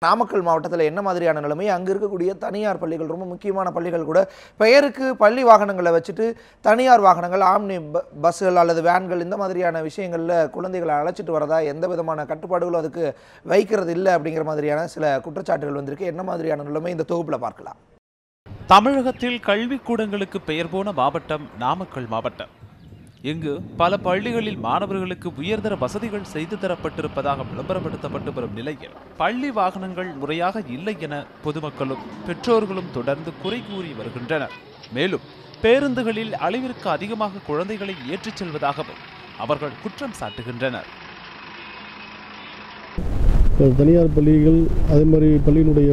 நாமக்கல் மாவட்டத்தில் என்ன மாதிரியான நிலைமை? அங்கே இருக்கக்கூடிய தனியார் பள்ளிகள் ரொம்ப முக்கியமான பள்ளிகள் கூட பெயருக்கு பள்ளி வாகனங்களை வச்சுட்டு தனியார் வாகனங்கள் ஆம்னி ப- பஸ்ஸுகள் அல்லது வேன்கள் இந்த மாதிரியான விஷயங்களில் குழந்தைகளை அழைச்சிட்டு வரதா எந்த விதமான கட்டுப்பாடுகளும் அதுக்கு வைக்கிறது இல்லை அப்படிங்கிற மாதிரியான சில குற்றச்சாட்டுகள் வந்திருக்கு. என்ன மாதிரியான நிலைமை? இந்த தொகுப்பில் பார்க்கலாம். தமிழகத்தில் கல்விக்கூடங்களுக்கு பெயர் போன மாவட்டம் நாமக்கல் மாவட்டம். இங்கு பல பள்ளிகளில் மாணவர்களுக்கு உயர்தர வசதிகள் செய்து தரப்பட்டிருப்பதாக விளம்பரப்படுத்தப்பட்டு வரும் நிலையில் பள்ளி வாகனங்கள் முறையாக இல்லை என பொதுமக்களும் பெற்றோர்களும் தொடர்ந்து குறை கூறி வருகின்றனர். மேலும் பேருந்துகளில் அளவிற்கு அதிகமாக குழந்தைகளை ஏற்றிச் செல்வதாகவும் அவர்கள் குற்றம் சாட்டுகின்றனர். தனியார் பள்ளிகள் அதே மாதிரி பள்ளியினுடைய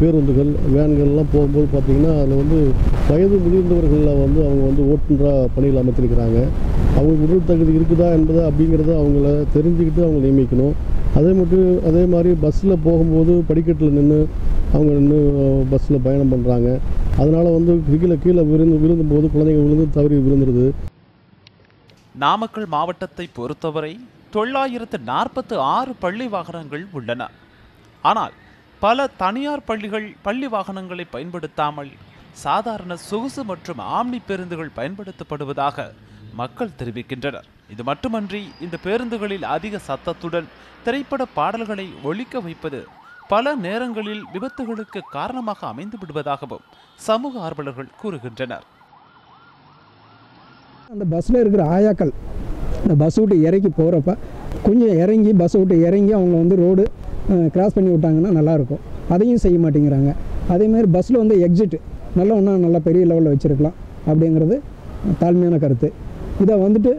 பேருந்துகள் வேன்கள்லாம் போகும்போது பார்த்திங்கன்னா அதில் வந்து வயது முதிர்ந்தவர்களில் வந்து அவங்க வந்து ஓட்டுநராக பணியில் அமைத்திருக்கிறாங்க அவங்களுக்கு உடல் தகுதி இருக்குதா என்பதை அப்படிங்கிறத அவங்கள தெரிஞ்சுக்கிட்டு அவங்க நியமிக்கணும். அதே மட்டும் அதே மாதிரி பஸ்ஸில் போகும்போது படிக்கட்டில் நின்று அவங்க நின்று பஸ்ஸில் பயணம் பண்ணுறாங்க அதனால் வந்து கீழே கீழே விழுந்து போது குழந்தைங்க விழுந்து தவறி விழுந்துருது. நாமக்கல் மாவட்டத்தை பொறுத்தவரை தொள்ளாயிரத்து நாற்பத்து ஆறு பள்ளி வாகனங்கள் உள்ளன. ஆனால் பல தனியார் பள்ளிகள் பள்ளி வாகனங்களை பயன்படுத்தாமல் சாதாரண சொகுசு மற்றும் ஆம்னி பேருந்துகள் பயன்படுத்தப்படுவதாக மக்கள் தெரிவிக்கின்றனர். இது மட்டுமன்றி இந்த பேருந்துகளில் அதிக சத்தத்துடன் திரைப்பட பாடல்களை ஒழிக்க வைப்பது பல நேரங்களில் விபத்துகளுக்கு காரணமாக அமைந்து விடுவதாகவும் சமூக ஆர்வலர்கள் கூறுகின்றனர். அந்த பஸ்ஸில் இருக்கிற ஆயாக்கள் இந்த பஸ் விட்டு இறக்கி போகிறப்ப கொஞ்சம் இறங்கி பஸ்ஸை விட்டு இறங்கி அவங்க வந்து ரோடு கிராஸ் பண்ணி விட்டாங்கன்னா நல்லாயிருக்கும். அதையும் செய்ய மாட்டேங்கிறாங்க. அதேமாதிரி பஸ்ஸில் வந்து எக்ஸிட் நல்லா ஒன்றா நல்லா பெரிய லெவலில் வச்சுருக்கலாம் அப்படிங்கிறது தாழ்மையான கருத்து. இதை வந்துட்டு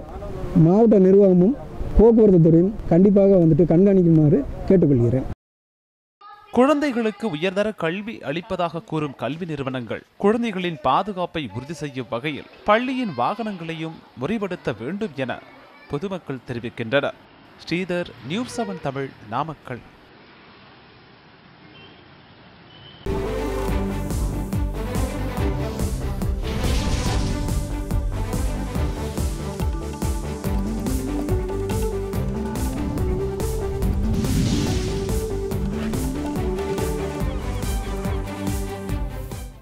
மாவட்ட நிர்வாகமும் போக்குவரத்து துறையும் கண்டிப்பாக வந்துட்டு கண்காணிக்குமாறு கேட்டுக்கொள்கிறேன். குழந்தைகளுக்கு உயர்தர கல்வி அளிப்பதாக கூறும் கல்வி நிறுவனங்கள் குழந்தைகளின் பாதுகாப்பை உறுதி செய்யும் வகையில் பள்ளியின் வாகனங்களையும் முறைப்படுத்த வேண்டும் என பொதுமக்கள் தெரிவிக்கின்றனர். Sridhar news seven Tamil Namakkal.